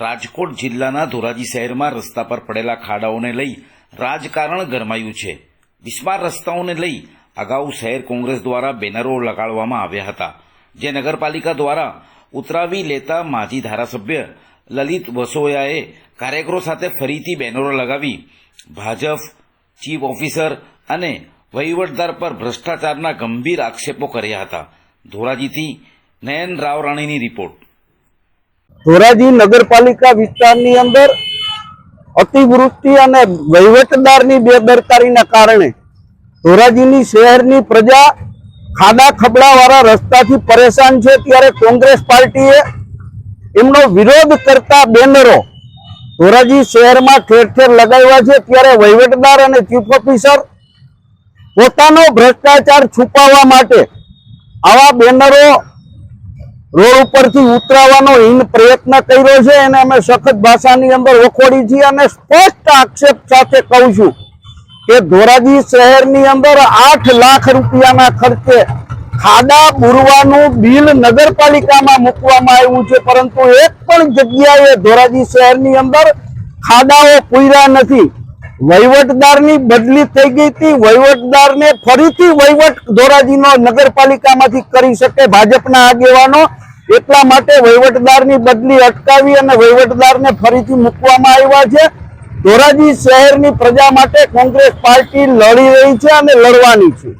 રાજકોટ જિલ્લાના ધોરાજી શહેરમાં રસ્તા પર પડેલા ખાડાઓને લઈ રાજકારણ ગરમાયું છે. બિસ્માર રસ્તાઓને લઈ અગાઉ શહેર કોંગ્રેસ દ્વારા બેનરો લગાડવામાં આવ્યા હતા. જે નગરપાલિકા દ્વારા ઉતરાવી લેતા માજી ધારાસભ્ય લલિત વસોયાએ કાર્યકરો સાથે ફરીથી બેનરો લગાવી ભાજપ, ચીફ ઓફિસર અને વહીવટદાર પર ભ્રષ્ટાચારના ગંભીર આક્ષેપો કર્યા હતા. ધોરાજીથી નયન રાવ રાણીની રિપોર્ટ. ધોરાજી નગરપાલિકા વિસ્તારની અંદર અતિવૃષ્ટિ અને વહીવટદારની બેદરકારીના કારણે ધોરાજીની શહેરની પ્રજા ખાડા ખબડાવાળા રસ્તાથી પરેશાન છે. ત્યારે કોંગ્રેસ પાર્ટીએ એમનો વિરોધ કરતા બેનરો ધોરાજી શહેરમાં ઠેર ઠેર લગાવ્યા છે. ત્યારે વહીવટદાર અને ચીફ ઓફિસર પોતાનો ભ્રષ્ટાચાર છુપાવવા માટે આવા બેનરો રોડ ઉપરથી ઉતરાવવાનો હિન પ્રયત્ન કર્યો છે એને અમે સખત ભાષાની અંદર વખોડી છીએ અને સ્પષ્ટ આક્ષેપ સાથે કહું છું કે ધોરાજી શહેરની અંદર આઠ લાખ રૂપિયાના ખર્ચે ખાડા બુરવાનું બિલ નગરપાલિકામાં મૂકવામાં આવ્યું છે, પરંતુ એક પણ જગ્યાએ ધોરાજી શહેરની અંદર ખાડાઓ પૂર્યા નથી. વહીવટદારની બદલી થઈ ગઈ હતી. વહીવટદારને ફરીથી વહીવટ ધોરાજીનો નગરપાલિકામાંથી કરી શકે ભાજપના આગેવાનો. એટલા માટે વહીવટદારની બદલી અટકાવી અને વહીવટદારને ફરીથી મૂકવામાં આવ્યા છે. ધોરાજી શહેરની પ્રજા માટે કોંગ્રેસ પાર્ટી લડી રહી છે અને લડવાની છે.